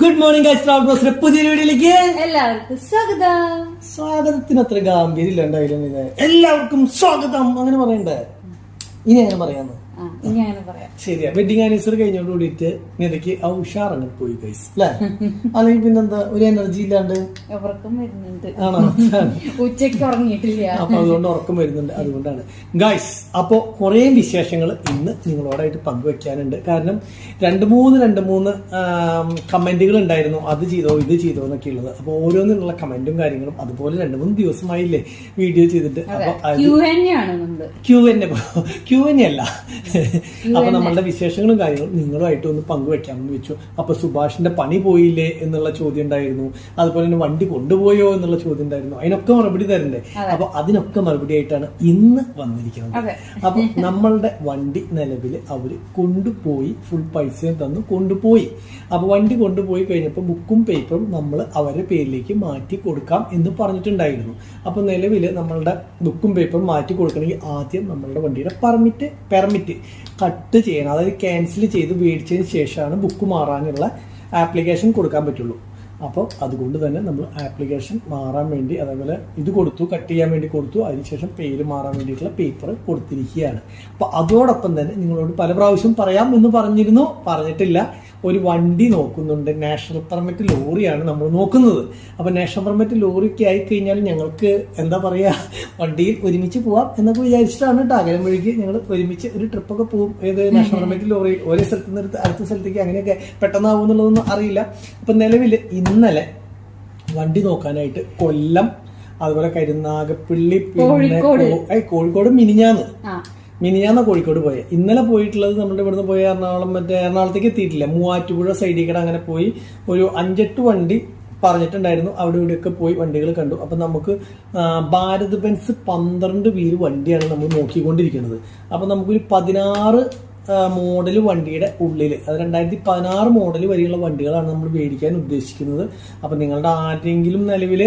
Good morning guys ബസ്സിലെ പുതിയ വീഡിയോയിലേക്ക് എല്ലാവർക്കും സ്വാഗതം. സ്വാഗതത്തിന് അത്ര ഉണ്ടായാലും എല്ലാവർക്കും സ്വാഗതം. അങ്ങനെ പറയണ്ടേ? ഇനി അങ്ങനെ പറയാന്ന്? ശരിയാ. വെഡിങ് ആനിവേഴ്സറി കഴിഞ്ഞോട് കൂടിയിട്ട് നിനക്ക് ആ ഉഷാറങ്ങ് പോയി കൈസ് അല്ലേ അല്ലെങ്കിൽ പിന്നെന്താ ഒരു എനർജി ഇല്ലാണ്ട് വരുന്നുണ്ട്. ആണോ? ഉച്ചയ്ക്ക് ഉറങ്ങിയിട്ടില്ല. അപ്പൊ അതുകൊണ്ട് ഉറക്കം വരുന്നുണ്ട്. അതുകൊണ്ടാണ്. ഗൈസ് അപ്പോ കുറെ വിശേഷങ്ങൾ ഇന്ന് നിങ്ങളോടായിട്ട് പങ്കുവെക്കാനുണ്ട്. കാരണം രണ്ട് മൂന്ന് രണ്ട് മൂന്ന് കമന്റുകൾ ഉണ്ടായിരുന്നു. അത് ചെയ്തോ ഇത് ചെയ്തോ എന്നൊക്കെ ഉള്ളത്. അപ്പൊ ഓരോന്നിനുള്ള കമന്റും കാര്യങ്ങളും അതുപോലെ രണ്ട് മൂന്ന് ദിവസമായില്ലേ വീഡിയോ ചെയ്തിട്ട്. അപ്പൊ ക്യൂ എന്നെ ക്യൂ എന്നെ അല്ല. അപ്പൊ നമ്മളുടെ വിശേഷങ്ങളും കാര്യങ്ങളും നിങ്ങളുമായിട്ട് ഒന്ന് പങ്കുവെക്കാമെന്ന് വെച്ചു. അപ്പൊ സുഭാഷിന്റെ പണി പോയില്ലേ എന്നുള്ള ചോദ്യം ഉണ്ടായിരുന്നു. അതുപോലെ തന്നെ വണ്ടി കൊണ്ടുപോയോ എന്നുള്ള ചോദ്യം ഉണ്ടായിരുന്നു. അതിനൊക്കെ മറുപടി തരണ്ടേ? അപ്പൊ അതിനൊക്കെ മറുപടി ആയിട്ടാണ് ഇന്ന് വന്നിരിക്കുന്നത്. അപ്പൊ നമ്മളുടെ വണ്ടി നിലവിൽ അവർ കൊണ്ടുപോയി ഫുൾ പൈസയും തന്നു കൊണ്ടുപോയി. അപ്പൊ വണ്ടി കൊണ്ടുപോയി കഴിഞ്ഞപ്പോൾ ബുക്കും പേപ്പറും നമ്മൾ അവരുടെ പേരിലേക്ക് മാറ്റി കൊടുക്കാം എന്ന് പറഞ്ഞിട്ടുണ്ടായിരുന്നു. അപ്പൊ നിലവിൽ നമ്മളുടെ ബുക്കും പേപ്പറും മാറ്റി കൊടുക്കണമെങ്കിൽ ആദ്യം നമ്മളുടെ വണ്ടിയുടെ പെർമിറ്റ് പെർമിറ്റ് കട്ട് ചെയ്യണം. അതായത് ക്യാൻസൽ ചെയ്ത് മേടിച്ചതിന് ശേഷമാണ് ബുക്ക് മാറാനുള്ള ആപ്ലിക്കേഷൻ കൊടുക്കാൻ പറ്റുള്ളൂ. അപ്പോൾ അതുകൊണ്ട് തന്നെ നമ്മൾ ആപ്ലിക്കേഷൻ മാറാൻ വേണ്ടി അതേപോലെ ഇത് കൊടുത്തു കട്ട് ചെയ്യാൻ വേണ്ടി കൊടുത്തു അതിനുശേഷം പേര് മാറാൻ വേണ്ടിയിട്ടുള്ള പേപ്പർ കൊടുത്തിരിക്കുകയാണ്. അപ്പോൾ അതോടൊപ്പം തന്നെ നിങ്ങളോട് പല പ്രാവശ്യം പറയാം എന്ന് പറഞ്ഞിരുന്നു പറഞ്ഞിട്ടില്ല. ഒരു വണ്ടി നോക്കുന്നുണ്ട്. നാഷണൽ പെർമിറ്റ് ലോറിയാണ് നമ്മൾ നോക്കുന്നത്. അപ്പോൾ നാഷണൽ പെർമിറ്റ് ലോറിക്ക് ആയി കഴിഞ്ഞാൽ ഞങ്ങൾക്ക് എന്താ പറയുക വണ്ടിയിൽ ഒരുമിച്ച് പോവാം എന്നൊക്കെ വിചാരിച്ചിട്ടാണ് കേട്ടോ അകലം വഴിക്ക് ഞങ്ങൾ ഒരുമിച്ച് ഒരു ട്രിപ്പൊക്കെ പോകും. ഏത് നാഷണൽ പെർമിറ്റ് ലോറിയിൽ ഒരേ സ്ഥലത്ത് നിന്ന് അടുത്ത- സ്ഥലത്തേക്ക് അങ്ങനെയൊക്കെ പെട്ടെന്നാവും എന്നുള്ളതൊന്നും അറിയില്ല. അപ്പം നിലവിൽ ഇന്നലെ വണ്ടി നോക്കാനായിട്ട് കൊല്ലം അതുപോലെ കരുനാഗപ്പള്ളി പിന്നെ കോഴിക്കോട്. മിനിഞ്ഞാന്ന് ആ മിനിഞ്ഞാന്ന കോഴിക്കോട് പോയത് ഇന്നലെ പോയിട്ടുള്ളത് നമ്മുടെ ഇവിടുന്ന് പോയ എറണാകുളം മറ്റേ എറണാകുളത്തേക്ക് എത്തിയിട്ടില്ല. മൂവാറ്റുപുഴ സൈഡിൽ കൂടെ അങ്ങനെ പോയി. ഒരു അഞ്ചെട്ട് വണ്ടി പറഞ്ഞിട്ടുണ്ടായിരുന്നു. അവിടെ ഇവിടെയൊക്കെ പോയി വണ്ടികൾ കണ്ടു. അപ്പം നമുക്ക് ഭാരത് ബെൻസ് പന്ത്രണ്ട് വീൽ വണ്ടിയാണ് നമ്മൾ നോക്കിക്കൊണ്ടിരിക്കുന്നത്. അപ്പം നമുക്കൊരു പതിനാറ് മോഡൽ വണ്ടിയുടെ ഉള്ളിൽ അത് രണ്ടായിരത്തി പതിനാറ് മോഡൽ വരെയുള്ള വണ്ടികളാണ് നമ്മൾ മേടിക്കാൻ ഉദ്ദേശിക്കുന്നത്. അപ്പം നിങ്ങളുടെ ആരെങ്കിലും നിലവിൽ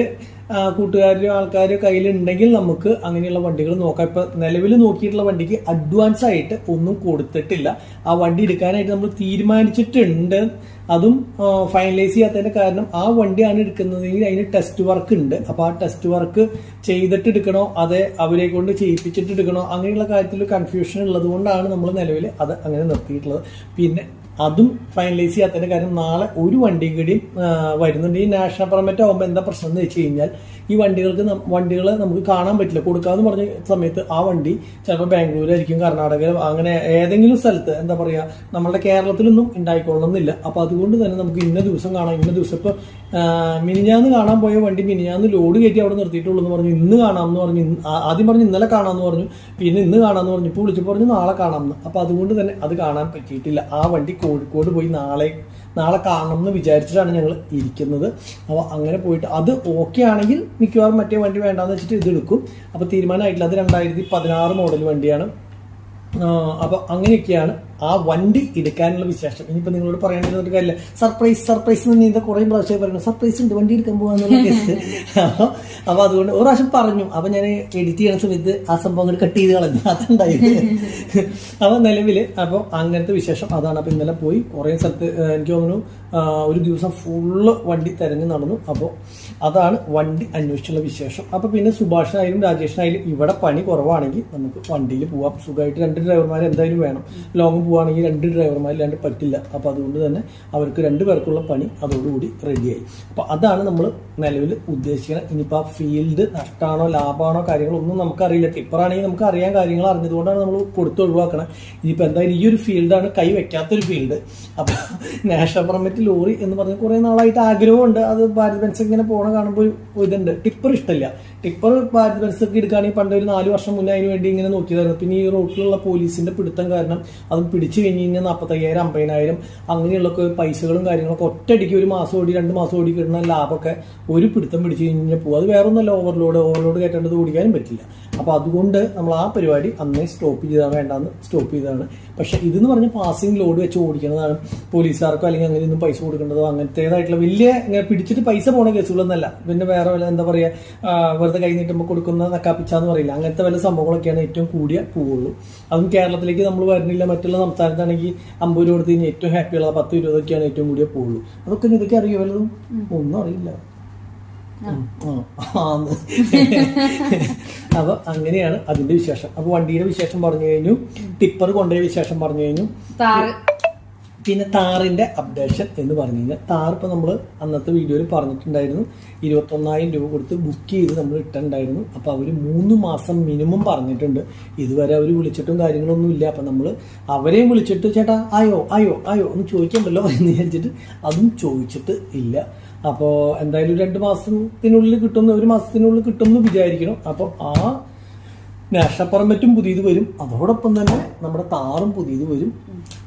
കൂട്ടുകാരോ ആൾക്കാരോ കയ്യിലുണ്ടെങ്കിൽ നമുക്ക് അങ്ങനെയുള്ള വണ്ടികൾ നോക്കാം. ഇപ്പം നിലവിൽ നോക്കിയിട്ടുള്ള വണ്ടിക്ക് അഡ്വാൻസ് ആയിട്ട് ഒന്നും കൊടുത്തിട്ടില്ല. ആ വണ്ടി എടുക്കാനായിട്ട് നമ്മൾ തീരുമാനിച്ചിട്ടുണ്ട്. അതും ഫൈനലൈസ് ചെയ്യാത്തതിന്റെ കാരണം ആ വണ്ടിയാണ് എടുക്കുന്നതെങ്കിൽ അതിന് ടെസ്റ്റ് വർക്ക് ഉണ്ട്. അപ്പോൾ ആ ടെസ്റ്റ് വർക്ക് ചെയ്തിട്ട് എടുക്കണോ അതെ അവരെ കൊണ്ട് ചെയ്യിപ്പിച്ചിട്ട് എടുക്കണോ അങ്ങനെയുള്ള കാര്യത്തിൽ കൺഫ്യൂഷൻ ഉള്ളത് കൊണ്ടാണ് നമ്മൾ നിലവിൽ അത് അങ്ങനെ നിർത്തിയിട്ടുള്ളത്. പിന്നെ അതും ഫൈനലൈസ് ചെയ്യാത്തതിന്റെ കാര്യം നാളെ ഒരു വണ്ടി കൂടി വരുന്നുണ്ട്. ഈ നാഷണൽ പെർമിറ്റ് ആകുമ്പോൾ എന്താ പ്രശ്നം എന്ന് വെച്ച് കഴിഞ്ഞാൽ ഈ വണ്ടികൾക്ക് വണ്ടികളെ നമുക്ക് കാണാൻ പറ്റില്ല. കൊടുക്കാന്ന് പറഞ്ഞ സമയത്ത് ആ വണ്ടി ചിലപ്പോൾ ബാംഗ്ലൂരായിരിക്കും കർണാടകയിലും അങ്ങനെ ഏതെങ്കിലും സ്ഥലത്ത് എന്താ പറയുക നമ്മുടെ കേരളത്തിലൊന്നും ഉണ്ടായിക്കൊള്ളണമെന്നില്ല. അപ്പൊ അതുകൊണ്ട് തന്നെ നമുക്ക് ഇന്ന ദിവസം കാണാം ഇന്ന ദിവസം ഇപ്പൊ ആ, മിനിഞ്ഞാന്ന് കാണാൻ പോയ വണ്ടി മിനിഞ്ഞാന്ന് ലോഡ് കയറ്റി അവിടെ നിർത്തിയിട്ടുള്ളൂ എന്ന് പറഞ്ഞു ഇന്ന് കാണാമെന്ന് പറഞ്ഞു ആദ്യം പറഞ്ഞു ഇന്നലെ കാണാമെന്ന് പറഞ്ഞു പിന്നെ ഇന്ന് കാണാമെന്ന് പറഞ്ഞു ഇപ്പോൾ വിളിച്ചു പറഞ്ഞു നാളെ കാണാമെന്ന്. അപ്പൊ അതുകൊണ്ട് തന്നെ അത് കാണാൻ പറ്റിയിട്ടില്ല. ആ വണ്ടി കോഴിക്കോട് പോയി നാളെ നാളെ കാണണം എന്ന് വിചാരിച്ചിട്ടാണ് ഞങ്ങൾ ഇരിക്കുന്നത്. അപ്പോൾ അങ്ങനെ പോയിട്ട് അത് ഓക്കെ ആണെങ്കിൽ മിക്കവാറും മറ്റേ വണ്ടി വേണ്ടാന്ന് വെച്ചിട്ട് ഇത് എടുക്കും. അപ്പോൾ തീരുമാനമായിട്ടില്ല. അത് രണ്ടായിരത്തി പതിനാറ് മോഡൽ വണ്ടിയാണ്. അപ്പോൾ അങ്ങനെയൊക്കെയാണ് ആ വണ്ടി എടുക്കാനുള്ള വിശേഷം. ഇനിയിപ്പോൾ നിങ്ങളോട് പറയാനുള്ള ഒരു കാര്യമില്ല. സർപ്രൈസ് സർപ്രൈസ് എന്ന് നീന്ത കുറേ പ്രാവശ്യം പറയുന്നു. സർപ്രൈസ് ഉണ്ട് വണ്ടി എടുക്കാൻ പോകാന്നുള്ള കേസ് അപ്പോൾ അപ്പോൾ അതുകൊണ്ട് ഒരു പ്രാവശ്യം പറഞ്ഞു. അപ്പോൾ ഞാൻ എഡിറ്റ് ചെയ്യുന്ന സമയത്ത് ആ സംഭവം കട്ട് ചെയ്ത് കളഞ്ഞു. അതുണ്ടായത് അപ്പോൾ നിലവിൽ അപ്പോൾ അങ്ങനത്തെ വിശേഷം അതാണ്. അപ്പോൾ ഇന്നലെ പോയി കുറേ സ്ഥലത്ത് എനിക്ക് തോന്നുന്നു ഒരു ദിവസം ഫുള്ള് വണ്ടി തിരഞ്ഞു നടന്നു. അപ്പോൾ അതാണ് വണ്ടി അന്വേഷിച്ചുള്ള വിശേഷം. അപ്പോൾ പിന്നെ സുഭാഷനായാലും രാജേഷിനായാലും ഇവിടെ പണി കുറവാണെങ്കിൽ നമുക്ക് വണ്ടിയിൽ പോവാം. സുഖമായിട്ട് രണ്ട് ഡ്രൈവർമാർ എന്തായാലും വേണം. ലോങ് പോവുകയാണെങ്കിൽ രണ്ട് ഡ്രൈവർമാരില്ലാണ്ട് പറ്റില്ല. അപ്പോൾ അതുകൊണ്ട് തന്നെ അവർക്ക് രണ്ട് പേർക്കുള്ള പണി അതോടുകൂടി റെഡിയായി അപ്പോൾ അതാണ് നമ്മൾ നിലവിൽ ഉദ്ദേശിക്കുന്നത് ഇനിയിപ്പോൾ ആ ഫീൽഡ് നഷ്ടമാണോ ലാഭമാണോ കാര്യങ്ങളൊന്നും നമുക്കറിയില്ല. ടിപ്പറാണെങ്കിൽ നമുക്ക് അറിയാൻ കാര്യങ്ങൾ അറിഞ്ഞതുകൊണ്ടാണ് നമ്മൾ കൊടുത്ത് ഒഴിവാക്കണം ഇനിയിപ്പോൾ എന്തായാലും ഈ ഒരു ഫീൽഡാണ് കൈ വെക്കാത്തൊരു ഫീൽഡ് അപ്പോൾ നാഷണൽ പെർമിറ്റ് ലോറി എന്ന് പറഞ്ഞാൽ കുറേ നാളായിട്ട് ആഗ്രഹമുണ്ട്. അത് ഭാരത് ബെൻസ് ഇങ്ങനെ പോണ കാണുമ്പോൾ ഇതുണ്ട്. ടിപ്പർ ഇഷ്ടമില്ല. ടിപ്പർ ഭാരത് ബെൻസ് ഒക്കെ എടുക്കുകയാണെങ്കിൽ പണ്ട് ഒരു നാല് വർഷം മുന്നേ അതിന് വേണ്ടി ഇങ്ങനെ നോക്കിയതായിരുന്നു. പിന്നെ ഈ റോട്ടിലുള്ള പോലീസിന്റെ പിടുത്തം കാരണം അത് പിടിച്ചു കഴിഞ്ഞ് കഴിഞ്ഞാൽ നാൽപ്പത്തയ്യായിരം അമ്പതിനായിരം അങ്ങനെയുള്ള പൈസകളും കാര്യങ്ങളൊക്കെ ഒറ്റയടിക്ക് ഒരു മാസം ഓടി രണ്ട് മാസം ഓടി കിട്ടുന്ന ലാഭമൊക്കെ ഒരു പിടുത്തം പിടിച്ചു കഴിഞ്ഞാൽ പോകും അത് വേറെ ഒന്നല്ല ഓവർലോഡ് ഓവർലോഡ് കയറ്റേണ്ടത് ഓടിക്കാനും പറ്റില്ല. അപ്പോൾ അതുകൊണ്ട് നമ്മൾ ആ പരിപാടി അന്നേ സ്റ്റോപ്പ് ചെയ്താൽ വേണ്ടാന്ന് സ്റ്റോപ്പ് ചെയ്തതാണ്. പക്ഷേ ഇതെന്ന് പറഞ്ഞ പാസിംഗ് ലോഡ് വെച്ച് ഓടിക്കുന്നതാണ് പോലീസുകാർക്കോ അല്ലെങ്കിൽ അങ്ങനെ ഒന്നും പൈസ കൊടുക്കേണ്ടതോ അങ്ങനത്തേതായിട്ടുള്ള വലിയ ഇങ്ങനെ പിടിച്ചിട്ട് പൈസ പോണ കേസുകളൊന്നുമല്ല പിന്നെ വേറെ വല്ല എന്താ പറയുക വെറുതെ കൈ നീട്ടുമ്പോൾ കൊടുക്കുന്ന നക്കാപ്പിച്ചാന്ന് പറയില്ല. അങ്ങനത്തെ വല്ല സംഭവങ്ങളൊക്കെയാണ് ഏറ്റവും കൂടിയ പോവുള്ളൂ. അതും കേരളത്തിലേക്ക് നമ്മൾ വരുന്നില്ല. മറ്റുള്ള സംസ്ഥാനത്താണെങ്കിൽ അമ്പത് രൂപ കൊടുത്ത് കഴിഞ്ഞാൽ ഏറ്റവും ഹാപ്പിയുള്ള പത്ത് ഇരുപതൊക്കെയാണ് ഏറ്റവും കൂടിയ പോവുള്ളൂ. അതൊക്കെ ഇതൊക്കെ അറിയാവല്ലതും ഒന്നും അറിയില്ല. ആന്ന്. അപ്പൊ അങ്ങനെയാണ് അതിന്റെ വിശേഷം. അപ്പൊ വണ്ടിയുടെ വിശേഷം പറഞ്ഞു കഴിഞ്ഞു ടിപ്പർ കൊണ്ടുപോയ വിശേഷം പറഞ്ഞു കഴിഞ്ഞു. പിന്നെ താറിന്റെ അപ്ഡേഷൻ എന്ന് പറഞ്ഞു കഴിഞ്ഞാൽ താർ ഇപ്പൊ നമ്മൾ അന്നത്തെ വീഡിയോയിൽ പറഞ്ഞിട്ടുണ്ടായിരുന്നു ഇരുപത്തൊന്നായിരം രൂപ കൊടുത്ത് ബുക്ക് ചെയ്ത് നമ്മൾ ഇട്ടുണ്ടായിരുന്നു അപ്പൊ അവർ മൂന്ന് മാസം മിനിമം പറഞ്ഞിട്ടുണ്ട്. ഇതുവരെ അവർ വിളിച്ചിട്ടും കാര്യങ്ങളൊന്നും ഇല്ല. അപ്പൊ നമ്മൾ അവരെയും വിളിച്ചിട്ട് ചേട്ടാ ആയോ ആയോ ആയോ? ഒന്ന് ചോദിക്കണ്ടല്ലോ എന്ന് വിചാരിച്ചിട്ട് അതും ചോദിച്ചിട്ട് ഇല്ല. അപ്പോൾ എന്തായാലും രണ്ട് മാസത്തിനുള്ളിൽ കിട്ടുന്ന ഒരു മാസത്തിനുള്ളിൽ കിട്ടുമെന്ന് വിചാരിക്കണം. അപ്പോൾ ആ നാഷണൽ പെർമിറ്റും പുതിയത് വരും. അതോടൊപ്പം തന്നെ നമ്മുടെ താറും പുതിയത് വരും.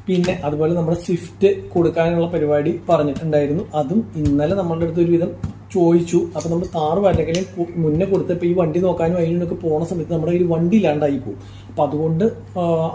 പിന്നെ അതുപോലെ നമ്മുടെ സ്വിഫ്റ്റ് കൊടുക്കാനുള്ള പരിപാടി പറഞ്ഞിട്ടുണ്ടായിരുന്നു. അതും ഇന്നലെ നമ്മളുടെ അടുത്ത് ഒരുവിധം ചോദിച്ചു. അപ്പൊ നമ്മൾ താറ് വരണമെങ്കിലും മുന്നേ കൊടുത്തപ്പോൾ ഈ വണ്ടി നോക്കാനും അതിനൊക്കെ പോണ സമയത്ത് നമ്മുടെ കയ്യിൽ വണ്ടി ഇല്ലാണ്ടായി പോകും അപ്പൊ അതുകൊണ്ട്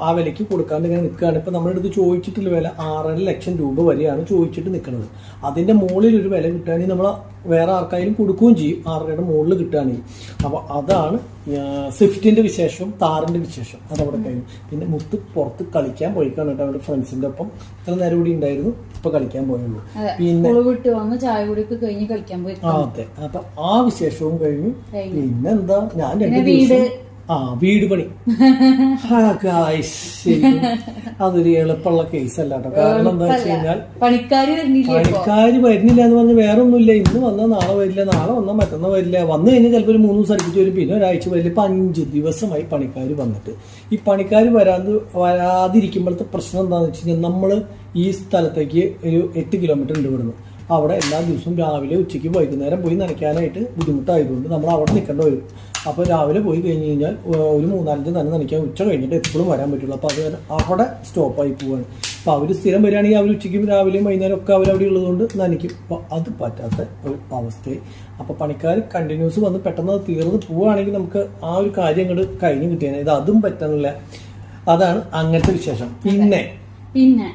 ആ, വിലയ്ക്ക് കൊടുക്കാണ്ട് ഇങ്ങനെ നിൽക്കുകയാണ്. ഇപ്പൊ നമ്മളെടുത്ത് ചോദിച്ചിട്ടുള്ള വില ആറര ലക്ഷം രൂപ വരെയാണ് ചോദിച്ചിട്ട് നിൽക്കുന്നത്. അതിന്റെ മുകളിൽ ഒരു വില കിട്ടുകയാണെങ്കിൽ നമ്മൾ വേറെ ആർക്കായാലും കൊടുക്കുകയും ചെയ്യും. ആറരയുടെ മുകളിൽ കിട്ടുകയാണെങ്കിൽ. അപ്പൊ അതാണ് സ്വിഫ്റ്റിന്റെ സ്വിഫ്റ്റിന്റെ വിശേഷവും താറിന്റെ വിശേഷം. അതവിടെ കഴിഞ്ഞു. പിന്നെ മുത്ത് പുറത്ത് കളിക്കാൻ പോയിക്കാണ് കേട്ടോ അവരുടെ ഫ്രണ്ട്സിന്റെ ഒപ്പം. ഇത്ര നേരം കൂടി ഉണ്ടായിരുന്നു ഇപ്പൊ കളിക്കാൻ പോയുള്ളൂ. പിന്നെ സ്കൂൾ വിട്ട് വന്ന് ചായ കുടിയൊക്കെ കഴിഞ്ഞ് കളിക്കാൻ പോയി. അതെ. അപ്പൊ ആ വിശേഷവും കഴിഞ്ഞു. പിന്നെന്താ ഞാൻ രണ്ട് ദിവസം ആ വീട് പണി. അതൊരു എളുപ്പമുള്ള കേസ് അല്ല കേട്ടോ. കാരണം എന്താ വെച്ച് കഴിഞ്ഞാൽ പണിക്കാര് വരുന്നില്ലേ ഇപ്പൊ? പണിക്കാര് വരുന്നില്ല എന്ന് പറഞ്ഞ് വേറെ ഒന്നുമില്ല ഇന്ന് വന്നാൽ നാളെ വരില്ല നാളെ വന്നാൽ മറ്റന്നാൾ വരില്ല. വന്നു കഴിഞ്ഞാൽ ചിലപ്പോൾ ഒരു മൂന്ന് ദിവസം അടുപ്പിച്ച് വരും. പിന്നെ ഒരാഴ്ച വരില്ല. ഇപ്പൊ അഞ്ച് ദിവസമായി പണിക്കാർ വന്നിട്ട്. ഈ പണിക്കാർ വരാതെ വരാതിരിക്കുമ്പോഴത്തെ പ്രശ്നം എന്താണെന്ന് വെച്ച് കഴിഞ്ഞാൽ നമ്മൾ ഈ സ്ഥലത്തേക്ക് ഒരു എട്ട് കിലോമീറ്റർ ഉണ്ട് ഇവിടുന്ന്. അവിടെ എല്ലാ ദിവസവും രാവിലെ ഉച്ചയ്ക്ക് വൈകുന്നേരം പോയി നനയ്ക്കാനായിട്ട് ബുദ്ധിമുട്ടായതുകൊണ്ട് നമ്മൾ അവിടെ നിൽക്കേണ്ടി വരും. അപ്പോൾ രാവിലെ പോയി കഴിഞ്ഞ് കഴിഞ്ഞാൽ ഒരു മൂന്നാലഞ്ച് തന്നെ നനയ്ക്കാൻ ഉച്ച കഴിഞ്ഞിട്ട് എപ്പോഴും വരാൻ പറ്റുള്ളൂ. അപ്പോൾ അത് അവിടെ സ്റ്റോപ്പായി പോവുകയാണ് അപ്പോൾ അവർ സ്ഥിരം വരികയാണെങ്കിൽ അവർ ഉച്ചയ്ക്കും രാവിലെയും വൈകുന്നേരം ഒക്കെ അവിടെ ഉള്ളതുകൊണ്ട് നനയ്ക്കും. അപ്പോൾ അത് പറ്റാത്ത ഒരു അവസ്ഥയായി. അപ്പോൾ പണിക്കാർ കണ്ടിന്യൂസ് വന്ന് പെട്ടെന്ന് അത് തീർന്ന് പോവുകയാണെങ്കിൽ നമുക്ക് ആ ഒരു കാര്യം അങ്ങോട്ട് കഴിഞ്ഞ് കിട്ടിയാണ് ഇത് അതും പറ്റുന്നില്ല അതാണ് അങ്ങനത്തെ വിശേഷം. പിന്നെ പിന്നെ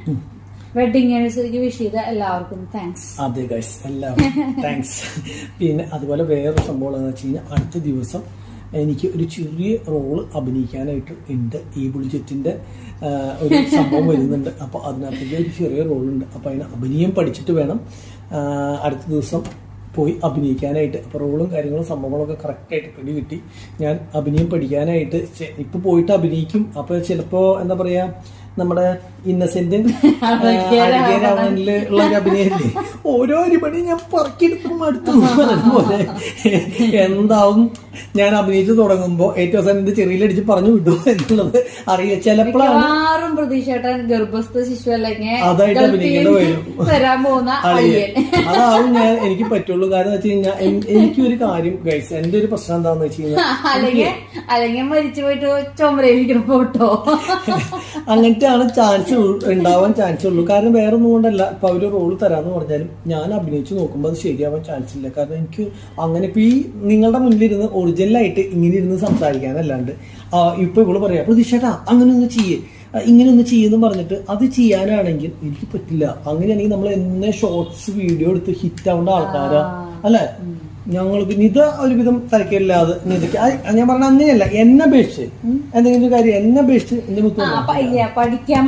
വെഡിങ് ആനിവേഴ്സറിക്ക് വിഷ് ചെയ്ത എല്ലാവർക്കും താങ്ക്സ് അതെ ഗൈസ് എല്ലാവർക്കും താങ്ക്സ് പിന്നെ അതുപോലെ വേറൊരു സംഭവം എന്ന് വെച്ച് കഴിഞ്ഞാൽ അടുത്ത ദിവസം എനിക്ക് ഒരു ചെറിയ റോൾ അഭിനയിക്കാനായിട്ട് ഉണ്ട്. ഈ ബുൾജെറ്റിന്റെ ഒരു സംഭവം വരുന്നുണ്ട്. അപ്പോൾ അതിനകത്തേക്ക് ഒരു ചെറിയ റോളുണ്ട് അപ്പോൾ അതിന് അഭിനയം പഠിച്ചിട്ട് വേണം അടുത്ത ദിവസം പോയി അഭിനയിക്കാനായിട്ട്. അപ്പോൾ റോളും കാര്യങ്ങളും സംഭവങ്ങളൊക്കെ കറക്റ്റായിട്ട് പിടി കിട്ടി. ഞാൻ അഭിനയം പഠിക്കാനായിട്ട് ഇപ്പൊ പോയിട്ട് അഭിനയിക്കും. അപ്പോൾ ചിലപ്പോൾ എന്താ പറയാ നമ്മുടെ ഇന്നസെന്റ് ഉള്ള ഒരു അഭിനയല്ലേ? ഓരോ അരിപണി ഞാൻ പറക്കിയെടുക്കും അടുത്തു. എന്താവും? ഞാൻ അഭിനയിച്ചു തുടങ്ങുമ്പോ ഏറ്റവും അവസാനം എന്റെ ചെറിയിലടിച്ച് പറഞ്ഞു വിട്ടു എന്നുള്ളത് അറിയില്ല. ചിലപ്പോഴാണ് പ്രതീക്ഷേട്ടൻ ഗർഭസ്ഥ ശിശു അല്ലെങ്കിൽ അതായിട്ട് അഭിനയിക്കേണ്ടി വരും. വരാൻ പോകുന്ന അളിയൻ. അളിയൻ. അതാവും ഞാൻ എനിക്ക് പറ്റുള്ളൂ. കാരണം വെച്ച് കഴിഞ്ഞാൽ എനിക്കൊരു കാര്യം ഗൈസ് എന്റെ ഒരു പ്രശ്നം എന്താന്ന് വെച്ച് കഴിഞ്ഞാൽ അല്ലെങ്കിൽ അല്ലെങ്കിൽ മരിച്ചു പോയിട്ട് ചുമരയിലിരിക്കുന്ന ഫോട്ടോ അങ്ങനത്തെ ആണ് ചാൻസ് ഉണ്ടാവാൻ ചാൻസ് ഉള്ളൂ. കാരണം വേറെ ഒന്നും കൊണ്ടല്ല. ഇപ്പൊ അവർ റോൾ തരാന്ന് പറഞ്ഞാലും ഞാൻ അഭിനയിച്ച് നോക്കുമ്പോൾ അത് ശരിയാവാൻ ചാൻസ് ഇല്ല. കാരണം എനിക്ക് അങ്ങനെ ഇപ്പൊ ഈ നിങ്ങളുടെ മുന്നിലിരുന്ന് ഒറിജിനലായിട്ട് ഇങ്ങനെ ഇരുന്ന് സംസാരിക്കാനല്ലാണ്ട്. ഇപ്പൊ ഇവൾ പറയാ പ്രതീക്ഷേട്ടാ അങ്ങനെ ഒന്ന് ചെയ്യേ. ഇങ്ങനെ ഒന്ന് ചെയ്യുന്നു പറഞ്ഞിട്ട് അത് ചെയ്യാനാണെങ്കിൽ എനിക്ക് പറ്റില്ല. അങ്ങനെയാണെങ്കിൽ നമ്മൾ എന്നെ ഷോർട്സ് വീഡിയോ എടുത്ത് ഹിറ്റ് ആവേണ്ട ആൾക്കാരാ. അല്ലെ? ഞങ്ങൾ പിന്നെ ഇത് ഒരുവിധം തരക്കില്ലാതെ നിതയ്ക്ക് ഞാൻ പറഞ്ഞ അങ്ങനെയല്ല എന്നെ അപേക്ഷിച്ച്. എന്തെങ്കിലും ഒരു കാര്യം എന്നെ അപേക്ഷിച്ച് എന്റെ മുത്ത് പഠിക്കാൻ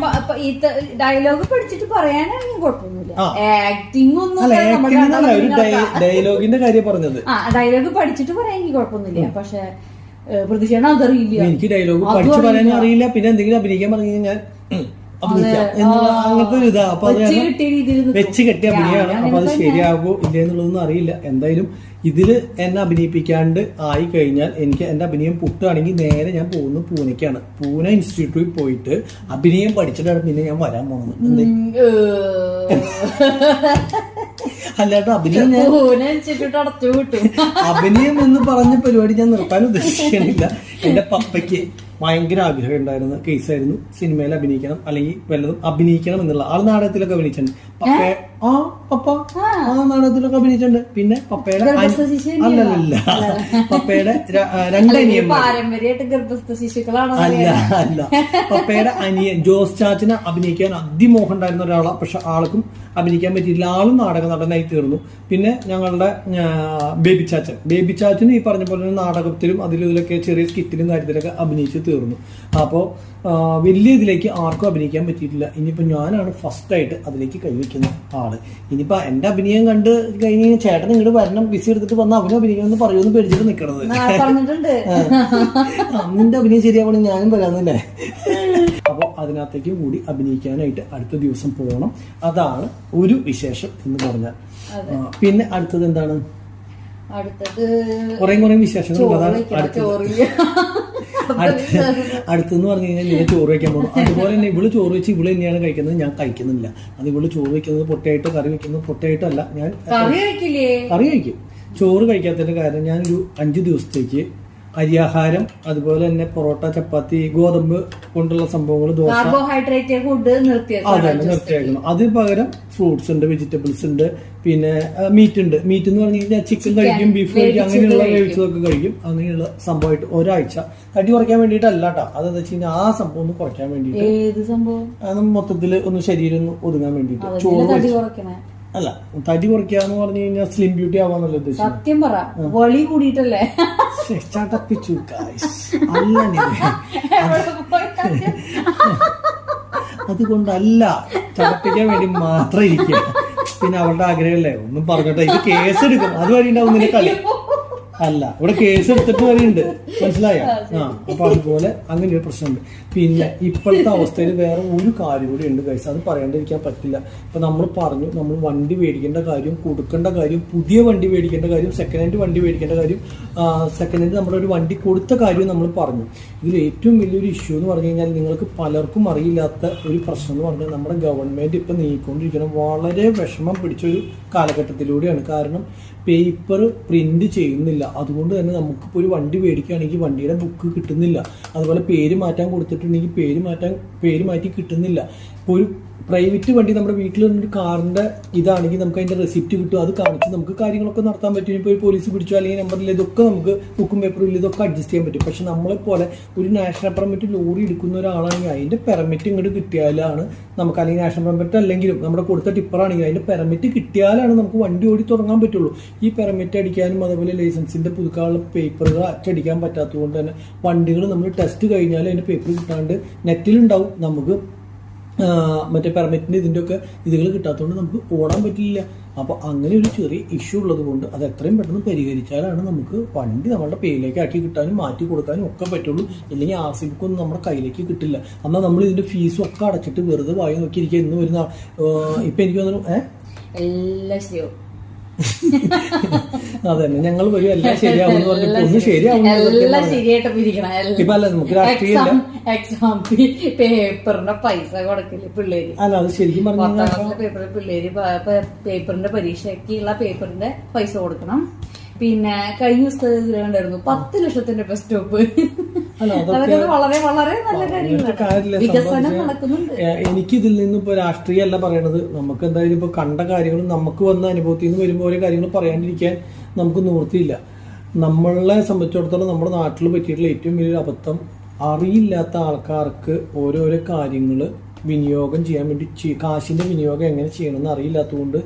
ഡയലോഗ് പഠിച്ചിട്ട് പറയാനാണെങ്കിൽ കുഴപ്പമൊന്നുമില്ല. ഒന്നും ആക്ടിംഗ് ഡയ- ഡയലോഗിന്റെ കാര്യം പറഞ്ഞത്. ഡയലോഗ് പഠിച്ചിട്ട് പറയാനെങ്കിൽ കുഴപ്പമൊന്നുമില്ല. പക്ഷെ പ്രതിഷേധം അതറിയില്ല. എനിക്ക് ഡയലോഗ് പഠിച്ചു പറയാനും അറിയില്ല. പിന്നെ എന്തെങ്കിലും അഭിനയിക്കാൻ പറഞ്ഞു ഞാൻ അങ്ങനത്തെ ഒരു ഇതാ. അപ്പൊ വെച്ച് കിട്ടിയ അഭിനയാണ് അപ്പൊ അത് ശരിയാകുമോ ഇല്ലെന്നുള്ളതൊന്നും ശരിയാകോ ഇല്ലേ എന്നുള്ളതൊന്നും അറിയില്ല. എന്തായാലും ഇതിൽ എന്നെ അഭിനയിപ്പിക്കാണ്ട് ആയി കഴിഞ്ഞാൽ എനിക്ക് എന്റെ അഭിനയം പൊട്ടുകയാണെങ്കിൽ നേരെ ഞാൻ പോകുന്നത് പൂനെക്കാണ്. പൂനെ ഇൻസ്റ്റിറ്റ്യൂട്ടിൽ പോയിട്ട് അഭിനയം പഠിച്ചിട്ടാണ് പിന്നെ ഞാൻ വരാൻ പോകുന്നത്. അല്ലാട്ട് അല്ലാണ്ട് അഭിനയം അഭിനയം എന്ന് പറഞ്ഞ പരിപാടി ഞാൻ നിർത്താൻ ഉദ്ദേശിക്കുന്നില്ല. എന്റെ പപ്പയ്ക്ക് ഭയങ്കര ആഗ്രഹം ഉണ്ടായിരുന്ന കേസായിരുന്നു സിനിമയിൽ അഭിനയിക്കണം അല്ലെങ്കിൽ വല്ലതും അഭിനയിക്കണം എന്നുള്ള ആൾ നാടകത്തിലൊക്കെ അഭിനയിച്ചിട്ടുണ്ട്. പപ്പയെ ആ പപ്പ. ആ. നാടകത്തിലൊക്കെ അഭിനയിച്ചിട്ടുണ്ട്. പിന്നെ പപ്പയുടെ അല്ലല്ല പപ്പയുടെ ര- ആ, രണ്ടനിയന്മാർ പാരമ്പര്യമായിട്ട് ഗർഭസ്ഥ ശിശുക്കളാണോ അല്ല അല്ല. പപ്പയുടെ അനിയൻ ജോസ് ചാച്ചിനെ അഭിനയിക്കാൻ അതിമോഹം ഉണ്ടായിരുന്ന ഒരാളാണ് പക്ഷെ ആൾക്കും അഭിനയിക്കാൻ പറ്റിയില്ല. ആളും നാടക നടനായി തീർന്നു. പിന്നെ ഞങ്ങളുടെ ബേബി ചാച്ചൻ. ബേബി ചാച്ചന് ഈ പറഞ്ഞ പോലെ നാടകത്തിലും അതിലും ഇതിലൊക്കെ ചെറിയ സ്കിറ്റിലും കാര്യത്തിലൊക്കെ അഭിനയിച്ച് തീർന്നു. അപ്പോൾ വലിയ ഇതിലേക്ക് ആർക്കും അഭിനയിക്കാൻ പറ്റിയിട്ടില്ല. ഇനിയിപ്പോൾ ഞാനാണ് ഫസ്റ്റായിട്ട് അതിലേക്ക് കൈവയ്ക്കുന്ന ആൾ. ഇനിയിപ്പോൾ എന്റെ അഭിനയം കണ്ട് കഴിഞ്ഞ് ചേട്ടൻ ഇങ്ങോട്ട് വരണം ബിസി എടുത്തിട്ട് വന്ന് അവനും അഭിനയിക്കണമെന്ന് പറയുമെന്ന് പേടിച്ചിട്ട് നിൽക്കണത് നിന്റെ അഭിനയം ശരിയാവണം ഞാനും വരാന്നല്ലേ അപ്പോൾ അതിനകത്തേക്ക് കൂടി അഭിനയിക്കാനായിട്ട് അടുത്ത ദിവസം പോകണം അതാണ് ഒരു വിശേഷം എന്ന് പറഞ്ഞാൽ. പിന്നെ അടുത്തത് എന്താണ്? അടുത്തത് കുറെ കുറെ വിശേഷങ്ങൾ അതാണ് അടുത്തത്. അടുത്തെന്ന് പറഞ്ഞു കഴിഞ്ഞാൽ ഞാൻ ചോറ് വയ്ക്കാൻ പോകും അതുപോലെ തന്നെ ഇവൾ ചോറ് വെച്ച് ഇവൾ തന്നെയാണ് കഴിക്കുന്നത്. ഞാൻ കഴിക്കുന്നില്ല. അത് ഇവൾ ചോറ് വെക്കുന്നത് പൊട്ടയായിട്ട് കറി വെക്കുന്നത് പൊട്ടയായിട്ടല്ല ഞാൻ കറി കഴിക്കും. ചോറ് കഴിക്കാത്തതിന്റെ കാരണം ഞാനൊരു അഞ്ച് ദിവസത്തേക്ക് അരിയാഹാരം അതുപോലെ തന്നെ പൊറോട്ട ചപ്പാത്തി ഗോതമ്പ് കൊണ്ടുള്ള സംഭവങ്ങൾ ദോശ. Carbohydrate food നിർത്തിയാക്കണം. പകരം ഫ്രൂട്ട്സ് ഉണ്ട് വെജിറ്റബിൾസ് ഉണ്ട് പിന്നെ മീറ്റ് ഉണ്ട്. മീറ്റ് എന്ന് പറഞ്ഞു കഴിഞ്ഞാൽ ചിക്കൻ കഴിക്കും ബീഫ് കഴിക്കും അങ്ങനെയുള്ള വേവിച്ചതൊക്കെ കഴിക്കും. അങ്ങനെയുള്ള സംഭവമായിട്ട് ഒരാഴ്ച. തടി കുറയ്ക്കാൻ വേണ്ടിയിട്ടല്ല കേട്ടോ അതെന്താ വെച്ച് കഴിഞ്ഞാൽ ആ സംഭവം ഒന്ന് കുറയ്ക്കാൻ വേണ്ടിയിട്ട് അത് മൊത്തത്തിൽ ഒന്ന് ശരീരം ഒന്ന് ഒതുങ്ങാൻ വേണ്ടിയിട്ട് ചോറ് അല്ല തടി കുറയ്ക്കാന്ന് പറഞ്ഞു കഴിഞ്ഞാൽ സ്ലിം ബ്യൂട്ടി ആവാന്നുള്ള ഉദ്ദേശം സത്യം പറ വളി കൂടിയിട്ടല്ലേ? ചടപ്പിച്ചു. അതുകൊണ്ടല്ല ചടപ്പിക്കാൻ വേണ്ടി മാത്രം ഇരിക്കുക. പിന്നെ അവളുടെ ആഗ്രഹമല്ലേ? ഒന്നും പറഞ്ഞോട്ടെ ഇത് കേസ് എടുക്കും. അത് വഴി ഉണ്ടാവും നിന്റെ കളി. അല്ല ഇവിടെ കേസ് എടുത്തിട്ട് വരെയുണ്ട് മനസ്സിലായ? ആ അപ്പൊ അതുപോലെ അങ്ങനെ ഒരു പ്രശ്നമുണ്ട്. പിന്നെ ഇപ്പോഴത്തെ അവസ്ഥയിൽ വേറെ ഒരു കാര്യം കൂടി ഉണ്ട് കൈസ് അത് പറയാണ്ടിരിക്കാൻ പറ്റില്ല. ഇപ്പൊ നമ്മൾ പറഞ്ഞു നമ്മൾ വണ്ടി മേടിക്കേണ്ട കാര്യം കൊടുക്കേണ്ട കാര്യം പുതിയ വണ്ടി മേടിക്കേണ്ട കാര്യം സെക്കൻഡ് ഹാൻഡ് വണ്ടി മേടിക്കേണ്ട കാര്യം സെക്കൻഡ് ഹാൻഡ് നമ്മളൊരു വണ്ടി കൊടുത്ത കാര്യം നമ്മൾ പറഞ്ഞു. ഇതിൽ ഏറ്റവും വലിയൊരു ഇഷ്യൂ എന്ന് പറഞ്ഞു കഴിഞ്ഞാൽ നിങ്ങൾക്ക് പലർക്കും അറിയില്ലാത്ത ഒരു പ്രശ്നം എന്ന് പറഞ്ഞാൽ നമ്മുടെ ഗവൺമെന്റ് ഇപ്പൊ നീക്കിക്കൊണ്ടിരിക്കുന്ന വളരെ വിഷമം പിടിച്ചൊരു കാലഘട്ടത്തിലൂടെയാണ്. കാരണം പേപ്പർ പ്രിന്റ് ചെയ്യുന്നില്ല. അതുകൊണ്ട് തന്നെ നമുക്കിപ്പോൾ ഒരു വണ്ടി മേടിക്കുകയാണെങ്കിൽ വണ്ടിയുടെ ബുക്ക് കിട്ടുന്നില്ല. അതുപോലെ പേര് മാറ്റാൻ കൊടുത്തിട്ടുണ്ടെങ്കിൽ പേര് മാറ്റാൻ പേര് മാറ്റി കിട്ടുന്നില്ല. ഇപ്പോൾ ഒരു പ്രൈവറ്റ് വണ്ടി നമ്മുടെ വീട്ടിൽ ഒരു കാറിന്റെ ഇതാണെങ്കിൽ നമുക്ക് അതിന്റെ റെസിപ്റ്റ് കിട്ടും. അത് കാണിച്ച് നമുക്ക് കാര്യങ്ങളൊക്കെ നടത്താൻ പറ്റും. ഇപ്പോൾ ഒരു പോലീസ് പിടിച്ചു അല്ലെങ്കിൽ നമ്പറിൽ ഇതൊക്കെ നമുക്ക് ബുക്കും പേപ്പറും ഇതൊക്കെ അഡ്ജസ്റ്റ് ചെയ്യാൻ പറ്റും. പക്ഷെ നമ്മളെപ്പോലെ ഒരു നാഷണൽ പെർമിറ്റ് ലോറി എടുക്കുന്ന ഒരാളാണെങ്കിൽ അതിന്റെ പെർമിറ്റ് ഇങ്ങോട്ട് കിട്ടിയാലാണ് നമുക്ക് അല്ലെങ്കിൽ നാഷണൽ പെർമിറ്റ് അല്ലെങ്കിലും നമ്മുടെ കൊടുത്ത ടിപ്പറാണെങ്കിൽ അതിന്റെ പെർമിറ്റ് കിട്ടിയാലാണ് നമുക്ക് വണ്ടി ഓടി തുടങ്ങാൻ പറ്റുള്ളൂ. ഈ പെർമിറ്റ് അടിക്കാനും അതേപോലെ ലൈസൻസിന്റെ പുതുക്കാനുള്ള പേപ്പറുകൾ അച്ചടിക്കാൻ പറ്റാത്തതുകൊണ്ട് തന്നെ വണ്ടികൾ നമ്മൾ ടെസ്റ്റ് കഴിഞ്ഞാൽ അതിന്റെ പേപ്പർ കിട്ടാണ്ട് നെറ്റിലുണ്ടാവും നമുക്ക് മറ്റേ പെർമിറ്റിന്റെ ഇതിന്റെ ഒക്കെ ഇതുകൾ കിട്ടാത്തതുകൊണ്ട് നമുക്ക് ഓടാൻ പറ്റില്ല. അപ്പൊ അങ്ങനെ ഒരു ചെറിയ ഇഷ്യൂ ഉള്ളത് കൊണ്ട് അത് എത്രയും പെട്ടെന്ന് പരിഹരിച്ചാലാണ് നമുക്ക് വണ്ടി നമ്മുടെ പേരിലേക്ക് ആക്കി കിട്ടാനും മാറ്റി കൊടുക്കാനും ഒക്കെ പറ്റുള്ളൂ. ഇല്ലെങ്കിൽ ആർ സി ബുക്ക് ഒന്നും നമ്മുടെ കയ്യിലേക്ക് കിട്ടില്ല. എന്നാൽ നമ്മൾ ഇതിന്റെ ഫീസും ഒക്കെ അടച്ചിട്ട് വെറുതെ വായി നോക്കിയിരിക്കുക. എന്ന് വരുന്ന ഇപ്പൊ എനിക്ക് തോന്നുന്നു ഏഹ് എല്ലാം ശരിയാവും. അതന്നെ. ഞങ്ങൾ വരും എല്ലാം ശരിയാവും എന്ന് പറഞ്ഞപ്പോൾ ഒന്നും ശരിയാവും എല്ലാം ശരിയായിട്ട് പിരിക്കണം ഇപ്പൊ അല്ല നമുക്ക് രാഷ്ട്രീയമില്ല എക്സാം പേപ്പറിന്റെ പൈസ കൊടുക്കില്ല പിള്ളേര്. അല്ല അത് ശരിക്കും പത്താം ക്ലാസ്സിലെ പേപ്പറിൽ പിള്ളേര് പേപ്പറിന്റെ പരീക്ഷയ്ക്കുള്ള പേപ്പറിന്റെ പൈസ കൊടുക്കണം. പിന്നെ കഴിഞ്ഞ പുസ്തകത്തിലുണ്ടായിരുന്നു പത്ത് ലക്ഷത്തിന്റെ ബസ് സ്റ്റോപ്പ് അല്ല, അതൊക്കെ വളരെ വളരെ നല്ല കാര്യമില്ല. കാര്യങ്ങളാണ്. വികസനം സംഭവിച്ച- നടക്കുന്നുണ്ട്. ഏഹ് എനിക്ക് ഇതിൽ നിന്ന് ഇപ്പൊ രാഷ്ട്രീയമല്ല പറയണത്. നമുക്ക് എന്തായാലും ഇപ്പൊ കണ്ട കാര്യങ്ങളും നമുക്ക് വന്ന അനുഭവത്തിൽ നിന്ന് വരുമ്പോൾ ഓരോ കാര്യങ്ങൾ പറയാണ്ടിരിക്കാൻ നമുക്ക് നിവൃത്തിയില്ല. നമ്മളെ സംബന്ധിച്ചിടത്തോളം നമ്മുടെ നാട്ടിൽ പറ്റിയിട്ടുള്ള ഏറ്റവും വലിയൊരു അബദ്ധം അറിയില്ലാത്ത ആൾക്കാർക്ക് ഓരോരോ കാര്യങ്ങൾ വിനിയോഗം ചെയ്യാൻ വേണ്ടി കാശിന്റെ വിനിയോഗം എങ്ങനെ ചെയ്യണമെന്ന് അറിയില്ലാത്തതുകൊണ്ട്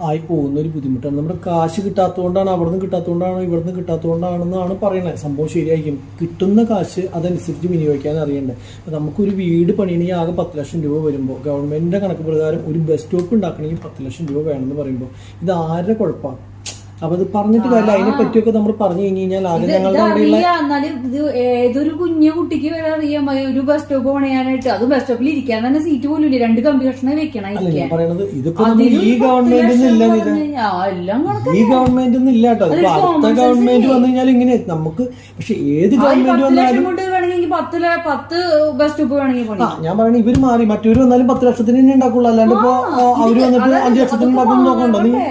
ആയി പോകുന്ന ഒരു ബുദ്ധിമുട്ടാണ്. നമ്മുടെ കാശ് കിട്ടാത്തതുകൊണ്ടാണ് അവിടുന്ന് കിട്ടാത്തതുകൊണ്ടാണ് ഇവിടുന്ന് കിട്ടാത്തതുകൊണ്ടാണെന്നാണ് പറയുന്നത് സംഭവം ശരിയായിരിക്കും. കിട്ടുന്ന കാശ് അതനുസരിച്ച് വിനിയോഗിക്കാൻ അറിയണ്ടേ. അപ്പൊ നമുക്കൊരു വീട് പണിയണമെങ്കിൽ ആകെ പത്ത് ലക്ഷം രൂപ വരുമ്പോൾ ഗവൺമെന്റിന്റെ കണക്ക് പ്രകാരം ഒരു ബസ് സ്റ്റോപ്പ് ഉണ്ടാക്കണമെങ്കിൽ പത്ത് ലക്ഷം രൂപ വേണമെന്ന് പറയുമ്പോൾ ഇത് ആരുടെ കുഴപ്പമാണ് അപ്പൊ അത് പറഞ്ഞിട്ട് കാര്യമില്ല അതിനെ പറ്റിയൊക്കെ നമ്മൾ പറഞ്ഞു കഴിഞ്ഞു കഴിഞ്ഞാൽ ആദ്യം ഞങ്ങളുടെ അവിടെയുള്ള അറിയാം എന്നാലും ഇത് ഏതൊരു കുഞ്ഞു കുട്ടിക്ക് വരെ അറിയാം. ഒരു ബസ് സ്റ്റോപ്പ് പണിയാനായിട്ട്. അത് ബസ് സ്റ്റോപ്പിൽ ഇരിക്കാൻ തന്നെ സീറ്റ് പോലും ഇല്ല രണ്ട് കമ്പി കഷ്ണം വെക്കണം അല്ല ഞാൻ ഇരിക്കാൻ പറയണത് ഇതിപ്പോ നമ്മൾ അതിലും ഈ പത്ത് ഗവൺമെന്റിൽ ലക്ഷം എന്ന് ഇത്. പറഞ്ഞു കഴിഞ്ഞാ എല്ലാം കണക്ക് ഈ ഗവൺമെന്റ് ഇല്ല കേട്ടോ. അടുത്ത common sense ഗവൺമെന്റ് ഇല്ലേ? വന്നു കഴിഞ്ഞാൽ ഇങ്ങനെ നമുക്ക് പക്ഷെ ഏത് ആ, ഗവൺമെന്റ് പത്ത് വന്നാലും കൊണ്ട് പത്ത് ല- പത്ത് ബസ് സ്റ്റോപ്പ് വേണമെങ്കിൽ പണി ആ ഞാൻ പറയണ ഇവർ മാറി. മറ്റൊരു വന്നാലും പത്ത് ലക്ഷത്തിന് തന്നെ ഉണ്ടാക്കുള്ളൂ അല്ലാണ്ട് ഇപ്പൊ ആ, അവർ വന്നിട്ട് അഞ്ചു ലക്ഷത്തിന് ഉണ്ടാക്കും നോക്കണ്ടോ നീ ആ,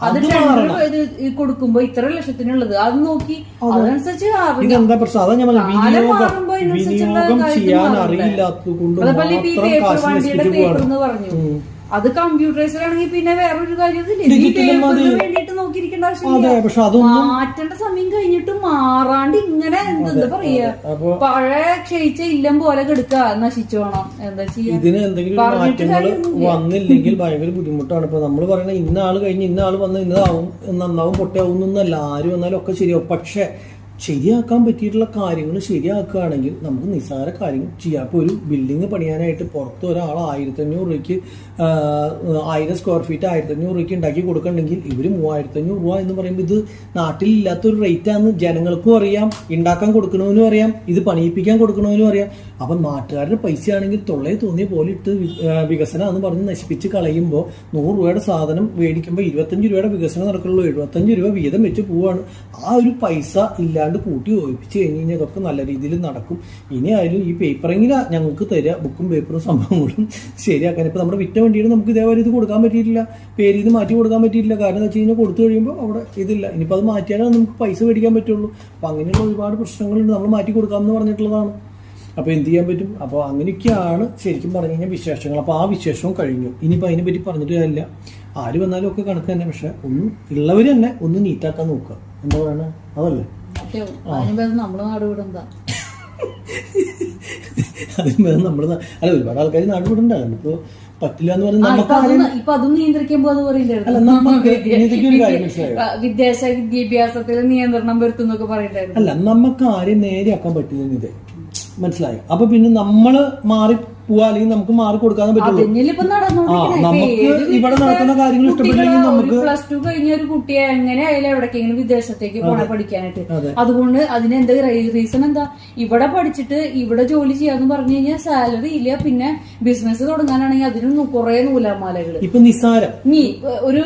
അത് അത് ടെൻഡർ മാറണം. ഇത് ഈ കൊടുക്കുമ്പോ ഇത്ര ലക്ഷത്തിനുള്ളത് അത് നോക്കി അതനുസരിച്ച്. ഇതെന്താ പ്രശ്നം? അതാ ഞാൻ പറഞ്ഞത് കാലം വിനിയോഗം മാറുമ്പോ വിനിയോഗം ചെയ്യാൻ? അറിയില്ലാത്തത് കൊണ്ട് അതേപോലെ ഇപ്പൊ ഈ മാത്രം പേപ്പർ കാശ് വണ്ടിയുടെ നശിപ്പിച്ചു പേപ്പർ പോവാണ്. എന്ന് പറഞ്ഞു. അത് കമ്പ്യൂട്ടറൈസ്ഡ് ആണെങ്കിൽ പിന്നെ വേറൊരു കാര്യം ഇതില്ലേ? ഈ Digital paper മതി. വേണ്ടിയിട്ട് നോക്കിയിരിക്കേണ്ട അതെ ആവശ്യമില്ല പക്ഷെ അതൊന്നും മാറ്റേണ്ട കഴിഞ്ഞിട്ട് മാറാണ്ട് ഇങ്ങനെ എന്താ പറയാ? പഴയ ക്ഷയിച്ച ഇല്ലം പോലെ കെടുക്ക നശിച്ചോണം എന്താ ചെയ്യാ? ഇതിന് എന്തെങ്കിലും മാറ്റങ്ങൾ വന്നില്ലെങ്കിൽ ഭയങ്കര ബുദ്ധിമുട്ടാണ്. ഇപ്പൊ നമ്മൾ പറയുന്നത് ഇന്ന ആൾ കഴിഞ്ഞ് ഇന്ന ആൾ വന്ന് ഇന്നതാവും നന്നാവും പൊട്ടയാവും എന്നല്ല ആര് വന്നാലും ഒക്കെ ശരിയാവും. പക്ഷെ ശരിയാക്കാൻ പറ്റിയിട്ടുള്ള കാര്യങ്ങൾ ശരിയാക്കുകയാണെങ്കിൽ നമുക്ക് നിസ്സാര കാര്യങ്ങൾ ചെയ്യാം. ഇപ്പോൾ ഒരു ബിൽഡിംഗ് പണിയാനായിട്ട് പുറത്ത് ഒരാൾ ആയിരത്തഞ്ഞൂറ് രൂപയ്ക്ക് ആയിരം സ്ക്വയർ ഫീറ്റ് ആയിരത്തഞ്ഞൂറ് രൂപയ്ക്ക് ഉണ്ടാക്കി കൊടുക്കണമെങ്കിൽ ഇവർ മൂവായിരത്തഞ്ഞൂറ് രൂപ എന്ന് പറയുമ്പോൾ ഇത് നാട്ടിലില്ലാത്തൊരു റേറ്റാന്ന് ജനങ്ങൾക്കും അറിയാം ഉണ്ടാക്കാൻ കൊടുക്കണമെന്നും അറിയാം ഇത് പണിയിപ്പിക്കാൻ കൊടുക്കണമെന്നും അറിയാം. അപ്പം നാട്ടുകാരുടെ പൈസ ആണെങ്കിൽ തൊള്ളയെ തോന്നിയ പോലെ ഇട്ട് വികസനം എന്ന് പറഞ്ഞ് നശിപ്പിച്ച് കളയുമ്പോൾ നൂറ് രൂപയുടെ സാധനം മേടിക്കുമ്പോൾ ഇരുപത്തഞ്ച് രൂപയുടെ വികസനം നടക്കുള്ളൂ. എഴുപത്തഞ്ച് രൂപ വീതം വെച്ച് പോവാണ്. ആ ഒരു പൈസ ഇല്ലാണ്ട് കൂട്ടി ഒഴിപ്പിച്ച് കഴിഞ്ഞ് കഴിഞ്ഞാൽ ഇതൊക്കെ നല്ല രീതിയിൽ നടക്കും. ഇനി ആയാലും ഈ പേപ്പറെങ്കിലും ഞങ്ങൾക്ക് തരിക ബുക്കും പേപ്പറും സംഭവങ്ങളും ശരിയാക്കാൻ. ഇപ്പോൾ നമ്മുടെ വിറ്റ വണ്ടിയിൽ നമുക്ക് ഇതേപോലെ ഇത് കൊടുക്കാൻ പറ്റിയിട്ടില്ല. പേര് ഇത് മാറ്റി കൊടുക്കാൻ പറ്റിയിട്ടില്ല. കാരണം എന്താ വെച്ച് കഴിഞ്ഞാൽ കൊടുത്തു കഴിയുമ്പോൾ അവിടെ ഇതില്ല. ഇനിയിപ്പോൾ അത് മാറ്റിയാലേ നമുക്ക് പൈസ മേടിക്കാൻ പറ്റുള്ളൂ. അപ്പോൾ അങ്ങനെയുള്ള ഒരുപാട് പ്രശ്നങ്ങളുണ്ട്. നമ്മൾ മാറ്റി കൊടുക്കാമെന്ന് പറഞ്ഞിട്ടുള്ളതാണ്. അപ്പോൾ എന്ത് ചെയ്യാൻ പറ്റും? അപ്പോൾ അങ്ങനെയൊക്കെയാണ് ശരിക്കും പറഞ്ഞു കഴിഞ്ഞാൽ വിശേഷങ്ങൾ. അപ്പോൾ ആ വിശേഷവും കഴിഞ്ഞു. ഇനിയിപ്പോൾ അതിനെപ്പറ്റി പറഞ്ഞിട്ട് കാര്യമില്ല. ആര് വന്നാലും ഒക്കെ കണക്ക് തന്നെ. പക്ഷേ ഒന്ന് ഉള്ളവർ തന്നെ ഒന്ന് നീറ്റാക്കാൻ നോക്കുക. എന്താ പറയുന്നത് അതല്ലേ. അതിന് നമ്മൾ അല്ല ഒരുപാട് ആൾക്കാർ നാട് വിടണ്ടല്ലോ ഇപ്പോൾ പറ്റില്ല എന്ന് പറഞ്ഞാൽ വിദേശ വിദ്യാഭ്യാസത്തിൽ നിയന്ത്രണം വരുത്തുന്നൊക്കെ പറയണ്ടായിരുന്നു അല്ല നമുക്ക് ആരെയും നേരെയാക്കാൻ പറ്റില്ല ഇത്. മനസ്സിലായോ. അപ്പൊ പിന്നെ നമ്മൾ മാറി പോവാ അല്ലെങ്കിൽ നമുക്ക് മാറി കൊടുക്കാൻ പറ്റുള്ളൂ. ആ, നമുക്ക് ഇവിടെ നടക്കുന്ന കാര്യങ്ങൾ ഇഷ്ടപ്പെട്ടില്ലെങ്കിൽ നമുക്ക് പ്ലസ് ടു കഴിഞ്ഞ ഒരു കുട്ടിയെ എങ്ങനെ ആയാലും എവിടേക്കെങ്കിലും വിദേശത്തേക്ക് പോണേ പഠിക്കാനായിട്ട്. അതുകൊണ്ട് അതിന് എന്താ റീസൺ എന്താ? ഇവിടെ പഠിച്ചിട്ട് ഇവിടെ ജോലി ചെയ്യാന്ന് പറഞ്ഞു കഴിഞ്ഞാൽ സാലറി ഇല്ല പിന്നെ ബിസിനസ് തുടങ്ങാനാണെങ്കിൽ അതിനും കുറെ നൂലാമാലകൾ ഇപ്പൊ നിസ്സാരം. നീ ഒരു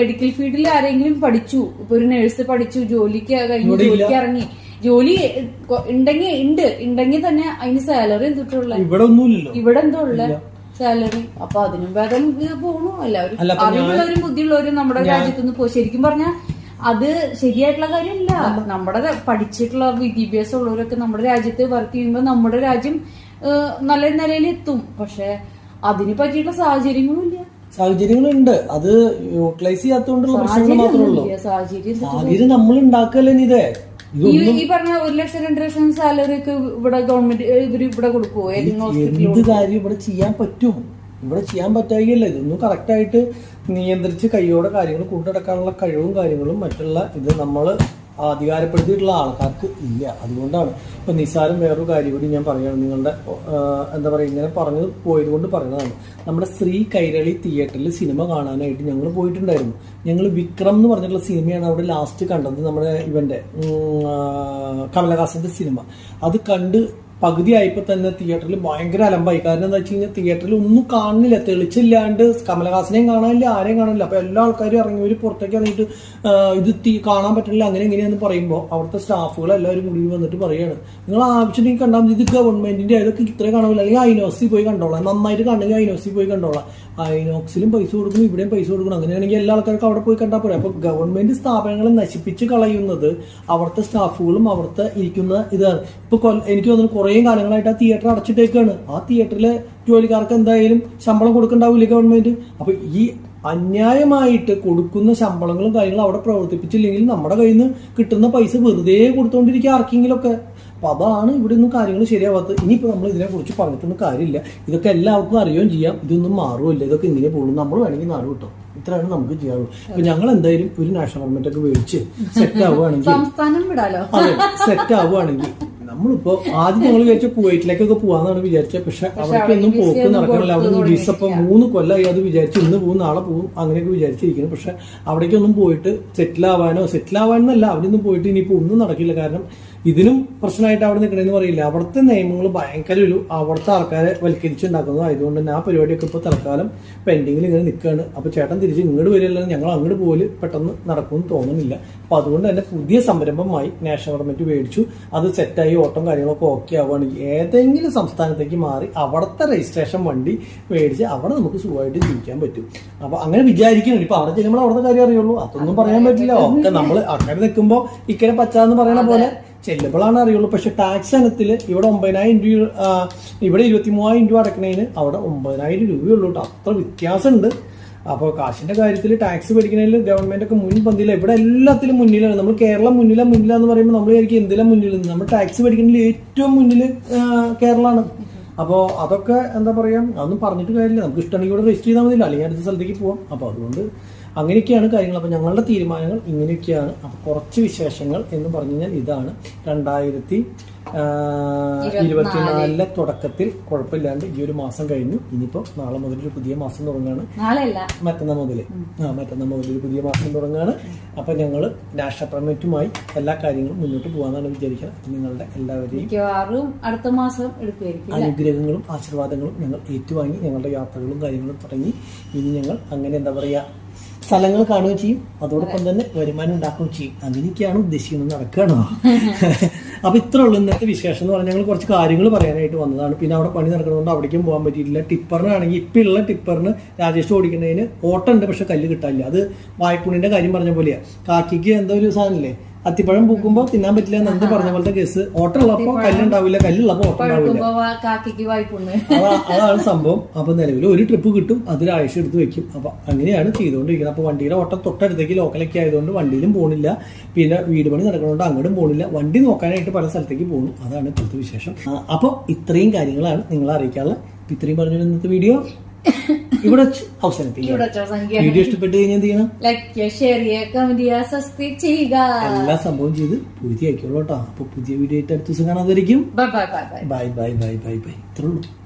മെഡിക്കൽ ഫീൽഡിൽ ആരെങ്കിലും പഠിച്ചു ഇപ്പൊ ഒരു നഴ്സ് പഠിച്ചു ജോലിക്ക് കഴിഞ്ഞു ജോലിക്ക് ഇറങ്ങി. ജോലി ഉണ്ടെങ്കിൽ ഉണ്ട് ഉണ്ടെങ്കിൽ തന്നെ അതിന് സാലറി എന്തിട്ടുള്ള? ഇവിടെ ഒന്നുമില്ലല്ലോ ഇവിടെ എന്തോ ഉള്ള? സാലറി അപ്പൊ അതിനും വേദം പോണു. എല്ലാവരും അറിവുള്ളവരും ബുദ്ധിയുള്ളവരും നമ്മുടെ രാജ്യത്തുനിന്ന് പോയി ശരിക്കും പറഞ്ഞാൽ അത് ശരിയായിട്ടുള്ള കാര്യമല്ല നമ്മുടെ പഠിച്ചിട്ടുള്ള വിദ്യാഭ്യാസം ഉള്ളവരൊക്കെ നമ്മുടെ രാജ്യത്ത് വർക്ക് ചെയ്യുമ്പോൾ നമ്മുടെ രാജ്യം നല്ല നിലയിൽ എത്തും പക്ഷെ അതിന് പറ്റിയിട്ടുള്ള സാഹചര്യങ്ങളും ഇല്ല. സാഹചര്യങ്ങളുണ്ട്. അത് യൂട്ടിലൈസ് ചെയ്യാത്തതുകൊണ്ടുള്ള പ്രശ്നങ്ങൾ മാത്രമേ ഉള്ളൂ. സാഹചര്യം നമ്മൾ ഉണ്ടാക്കല്ലേ ഇത്? ഈ പറഞ്ഞ ഒരു ലക്ഷം രണ്ട് ലക്ഷം സാലറി ഒക്കെ ഇവിടെ ഗവൺമെന്റ് ഇവർ ഇവിടെ കൊടുക്കുവോ? ഏതെങ്കിലും എന്ത് കാര്യം ഇവിടെ ചെയ്യാൻ പറ്റും? ഇവിടെ ചെയ്യാൻ പറ്റായികയല്ല. ഇതൊന്നും കറക്റ്റായിട്ട് നിയന്ത്രിച്ച് കൈയോടെ കാര്യങ്ങൾ കൂട്ടിടക്കാനുള്ള കഴിവും കാര്യങ്ങളും മറ്റുള്ള ഇത് നമ്മൾ അധികാരപ്പെടുത്തിയിട്ടുള്ള ആൾക്കാർക്ക് ഇല്ല. അതുകൊണ്ടാണ് ഇപ്പം നിസാരം വേറൊരു കാര്യം കൂടി ഞാൻ പറയുകയാണ് നിങ്ങളുടെ എന്താ പറയുക ഇങ്ങനെ പറഞ്ഞു പോയത് കൊണ്ട് പറയുന്നതാണ്. നമ്മുടെ ശ്രീ കൈരളി തിയേറ്ററിൽ സിനിമ കാണാനായിട്ട് ഞങ്ങൾ പോയിട്ടുണ്ടായിരുന്നു. ഞങ്ങൾ വിക്രം എന്ന് പറഞ്ഞിട്ടുള്ള സിനിമയാണ് അവിടെ ലാസ്റ്റ് കണ്ടത് നമ്മുടെ ഇവന്റെ ഉം, കമലഹാസന്റെ സിനിമ അത് കണ്ട് പകുതി ആയിപ്പോ തന്നെ തിയേറ്ററിൽ ഭയങ്കര അലമ്പായി. കാരണം എന്താ വെച്ച് കഴിഞ്ഞാൽ തിയേറ്ററിൽ ഒന്നും കാണുന്നില്ല. തെളിച്ചില്ലാണ്ട് കമലഹാസനെയും കാണാനില്ല ആരെയും കാണാനില്ല. അപ്പോൾ എല്ലാ ആൾക്കാരും ഇറങ്ങി ഒരു പുറത്തേക്ക് ഇറങ്ങിയിട്ട് ഇത് കാണാൻ പറ്റില്ല അങ്ങനെ എങ്ങനെയാന്ന് പറയുമ്പോൾ അവിടുത്തെ സ്റ്റാഫുകൾ എല്ലാവരും കൂടി വന്നിട്ട് പറയാണ്. നിങ്ങൾ ആവശ്യമുണ്ടെങ്കിൽ കണ്ടാൽ ഇത് ഗവൺമെന്റിന്റെ അതൊക്കെ ഇത്ര കാണാൻ അല്ലെങ്കിൽ ഐനോക്സിൽ പോയി കണ്ടോളാം. നന്നായിട്ട് കണ്ടെങ്കിൽ ഐനോക്സിൽ പോയി കണ്ടോളാം. ഐനോക്സിലും പൈസ കൊടുക്കണം ഇവിടെയും പൈസ കൊടുക്കണം. അങ്ങനെയാണെങ്കിൽ എല്ലാ ആൾക്കാർക്കും അവിടെ പോയി കണ്ടാൽ പോരാ. അപ്പോൾ ഗവൺമെന്റ് സ്ഥാപനങ്ങളെ നശിപ്പിച്ച് കളയുന്നത് അവിടുത്തെ സ്റ്റാഫുകളും അവിടുത്തെ ഇരിക്കുന്ന ഇതാണ്. ഇപ്പൊ എനിക്ക് തോന്നുന്നു കുറേ കാലങ്ങളായിട്ട് ആ തിയേറ്റർ അടച്ചിട്ടേക്കാണ്. ആ തിയേറ്ററിലെ ജോലിക്കാർക്ക് എന്തായാലും ശമ്പളം കൊടുക്കണ്ടാവില്ല ഗവൺമെന്റ് അപ്പൊ ഈ അന്യായമായിട്ട് കൊടുക്കുന്ന ശമ്പളങ്ങളും കാര്യങ്ങളും അവിടെ പ്രവർത്തിപ്പിച്ചില്ലെങ്കിൽ നമ്മുടെ കയ്യിൽ നിന്ന് കിട്ടുന്ന പൈസ വെറുതെ കൊടുത്തോണ്ടിരിക്കുക ആർക്കെങ്കിലൊക്കെ അപ്പൊ അതാണ് ഇവിടെ ഒന്നും കാര്യങ്ങൾ ശരിയാവാത്തത്. ഇനിയിപ്പോ നമ്മൾ ഇതിനെ കുറിച്ച് പറഞ്ഞിട്ടൊന്നും കാര്യമില്ല. ഇതൊക്കെ എല്ലാവർക്കും അറിയുകയും ചെയ്യാം. ഇതൊന്നും മാറുമല്ല ഇതൊക്കെ ഇങ്ങനെ പോകുള്ളൂ. നമ്മൾ വേണമെങ്കിൽ നാട് കിട്ടും ഇത്രയാണ് നമുക്ക് ചെയ്യാറുള്ളൂ അപ്പൊ ഞങ്ങൾ എന്തായാലും ഒരു നാഷണൽ ഗവൺമെന്റ് ഒക്കെ മേടിച്ച് സെറ്റ് ആവുകയാണെങ്കിൽ സെറ്റ് ആവുകയാണെങ്കിൽ നമ്മളിപ്പോ ആദ്യം ഞങ്ങൾ വിചാരിച്ച കുവൈറ്റിലേക്കൊക്കെ പോവാന്നാണ് വിചാരിച്ചത് പക്ഷെ അവിടേക്കൊന്നും പോക്ക് നടക്കണില്ല. അവിടെ വിസ ഇപ്പൊ മൂന്ന് കൊല്ലമായി അത് വിചാരിച്ചു ഇന്ന് പോകും നാളെ പോകും അങ്ങനെയൊക്കെ വിചാരിച്ചിരിക്കുന്നു. പക്ഷെ അവിടേക്കൊന്നും പോയിട്ട് സെറ്റിൽ ആവാനോ സെറ്റിൽ ആവാനല്ല അവിടെ ഒന്നും പോയിട്ട് ഇനിയിപ്പോ ഒന്നും നടക്കില്ല. കാരണം ഇതിനും പ്രശ്നമായിട്ട് അവിടെ നിൽക്കണമെന്ന് പറയില്ല. അവിടുത്തെ നിയമങ്ങൾ ഭയങ്കര ഒരു അവിടുത്തെ ആൾക്കാരെ വൽക്കരിച്ചുണ്ടാക്കുന്നത് ആയതുകൊണ്ട് തന്നെ ആ പരിപാടിയൊക്കെ ഇപ്പോൾ തൽക്കാലം പെൻഡിങ്ങിൽ ഇങ്ങനെ നിൽക്കുകയാണ് അപ്പോൾ ചേട്ടൻ തിരിച്ച് ഇങ്ങോട്ട് വരില്ലെന്ന് ഞങ്ങൾ അങ്ങോട്ട് പോൽ പെട്ടെന്ന് നടക്കുമെന്ന് തോന്നുന്നില്ല. അപ്പോൾ അതുകൊണ്ട് തന്നെ പുതിയ സംരംഭമായി നാഷണൽ ഗവൺമെന്റ് മേടിച്ചു. അത് സെറ്റായി ഓട്ടം കാര്യങ്ങളൊക്കെ ഓക്കെ ആവുകയാണെങ്കിൽ ഏതെങ്കിലും സംസ്ഥാനത്തേക്ക് മാറി അവിടുത്തെ രജിസ്ട്രേഷൻ വണ്ടി മേടിച്ച് അവിടെ നമുക്ക് സുഖമായിട്ട് ജീവിക്കാൻ പറ്റും. അപ്പോൾ അങ്ങനെ വിചാരിക്കണം ഇപ്പോൾ അവിടെ ചെല്ലുമ്പോൾ അവിടുത്തെ കാര്യം അറിയുള്ളൂ. അതൊന്നും പറയാൻ പറ്റില്ല. ഒക്കെ നമ്മൾ അങ്ങനെ നിൽക്കുമ്പോൾ ഇക്കരെ പച്ചാന്ന് പറയണ പോലെ ചെല്ലുമ്പോഴാണ് അറിയുള്ളൂ. പക്ഷെ ടാക്സ് ഇനത്തിൽ ഇവിടെ ഒമ്പതിനായിരം രൂപ ഇവിടെ ഇരുപത്തി മൂവായിരം രൂപ അടക്കണതിന് അവിടെ ഒമ്പതിനായിരം രൂപയുള്ളൂ കേട്ടോ അത്ര വ്യത്യാസമുണ്ട്. അപ്പോൾ കാശിന്റെ കാര്യത്തിൽ ടാക്സ് പഠിക്കുന്നതിൽ ഗവൺമെന്റ് ഒക്കെ മുൻപന്തിയില്ല ഇവിടെ എല്ലാത്തിലും മുന്നിലാണ്. നമ്മൾ കേരളം മുന്നില മുന്നിലാന്ന് പറയുമ്പോൾ നമ്മൾ വിചാരിക്കും എന്തിലാ മുന്നിൽ നമ്മൾ ടാക്സ് പഠിക്കുന്നതിൽ ഏറ്റവും മുന്നിൽ കേരളമാണ് അപ്പോൾ അതൊക്കെ എന്താ പറയുക അതൊന്നും പറഞ്ഞിട്ട് കാര്യമില്ല. നമുക്ക് ഇഷ്ടമാണെങ്കിൽ ഇവിടെ രജിസ്റ്റർ ചെയ്താൽ മതിയില്ല. അല്ലെങ്കിൽ അടുത്ത സ്ഥലത്തേക്ക് പോവാം. അപ്പോൾ അതുകൊണ്ട് അങ്ങനെയൊക്കെയാണ് കാര്യങ്ങൾ. അപ്പോൾ ഞങ്ങളുടെ തീരുമാനങ്ങൾ ഇങ്ങനെയൊക്കെയാണ്. അപ്പോൾ കുറച്ച് വിശേഷങ്ങൾ എന്ന് പറഞ്ഞു കഴിഞ്ഞാൽ ഇതാണ്. രണ്ടായിരത്തി ഇരുപത്തിനാലിലെ തുടക്കത്തിൽ കുഴപ്പമില്ലാണ്ട് ഈ ഒരു മാസം കഴിഞ്ഞു. ഇനിയിപ്പോൾ നാളെ മുതൽ ഒരു പുതിയ മാസം തുടങ്ങുകയാണ് മറ്റന്നാൾ മുതൽ. ആ മറ്റന്നാൾ മുതൽ ഒരു പുതിയ മാസം തുടങ്ങുകയാണ് അപ്പം ഞങ്ങൾ നാഷണൽ പെർമിറ്റുമായി എല്ലാ കാര്യങ്ങളും മുന്നോട്ട് പോകാമെന്നാണ് വിചാരിക്കുന്നത്. നിങ്ങളുടെ എല്ലാവരെയും അടുത്ത മാസം അനുഗ്രഹങ്ങളും ആശീർവാദങ്ങളും ഞങ്ങൾ ഏറ്റുവാങ്ങി ഞങ്ങളുടെ യാത്രകളും കാര്യങ്ങളും തുടങ്ങി. ഇനി ഞങ്ങൾ അങ്ങനെ എന്താ പറയുക സ്ഥലങ്ങൾ കാണുകയും ചെയ്യും. അതോടൊപ്പം തന്നെ വരുമാനം ഉണ്ടാക്കുകയും ചെയ്യും. അങ്ങനെയൊക്കെയാണ് ഉദ്ദേശിക്കുന്നത്. നടക്കുകയാണ്. അപ്പൊ ഇത്ര ഉള്ളൂ ഇന്നത്തെ വിശേഷം എന്ന് പറഞ്ഞാൽ ഞങ്ങൾ കുറച്ച് കാര്യങ്ങൾ പറയാനായിട്ട് വന്നതാണ്. പിന്നെ അവിടെ പണി നടക്കുന്നതുകൊണ്ട് അവിടേക്കും പോകാൻ പറ്റിയില്ല ടിപ്പറിനാണെങ്കിൽ ഇപ്പം ഉള്ള ടിപ്പറിന് രാജേഷ് ഓടിക്കുന്നതിന് ഓട്ടം ഉണ്ട് പക്ഷെ കല്ല് കിട്ടാനില്ല. അത് വായ്പുണിന്റെ കാര്യം പറഞ്ഞ പോലെയാ. കാക്കിക്ക് എന്തോ ഒരു സാധനമില്ലേ? അത്തിപ്പഴം പൂക്കുമ്പോൾ തിന്നാൻ പറ്റില്ല എന്ന് എന്താ പറഞ്ഞ പോലത്തെ കേസ്. ഓട്ടം ഉള്ളപ്പോൾ കല്ലുണ്ടാവില്ല കല്ലുള്ളപ്പോൾ ഓട്ടം ഉണ്ടാവില്ല. പഴുക്കുമ്പോ കാക്കിക്ക് വായ്പുണ്ട് അതാ- അതാണ് സംഭവം. അപ്പൊ നിലവിൽ ഒരു ട്രിപ്പ് കിട്ടും. അതിൽ ആഴ്ച എടുത്ത് വെക്കും. അപ്പൊ അങ്ങനെയാണ് ചെയ്തുകൊണ്ടിരിക്കുന്നത്. അപ്പൊ വണ്ടിയുടെ ഓട്ടം തൊട്ടടുത്തേക്ക് ലോക്കലൊക്കെ ആയതുകൊണ്ട് വണ്ടിയിലും പോണില്ല. പിന്നെ വീട് പണി നടക്കുന്നതുകൊണ്ട് അങ്ങോട്ടും പോണില്ല. വണ്ടി നോക്കാനായിട്ട് പല സ്ഥലത്തേക്ക് പോകുന്നു. അതാണ് ഇപ്പോഴത്തെ വിശേഷം. അപ്പോൾ അപ്പൊ ഇത്രയും കാര്യങ്ങളാണ് നിങ്ങളെ അറിയിക്കാനുള്ള ഇത്രയും പറഞ്ഞു ഇന്നത്തെ വീഡിയോ ഇവിടെ അവസാനിപ്പിക്കാം. വീഡിയോ ഇഷ്ടപ്പെട്ട് കഴിഞ്ഞാൽ എന്ത് എല്ലാ സംഭവം ചെയ്ത് പൂർത്തിയാക്കിയോളൂ കേട്ടോ. അപ്പൊ പുതിയ വീഡിയോ ആയിട്ട് അടുത്ത ദിവസം കാണാതായിരിക്കും bye bye bye bye bye ഇത്രേ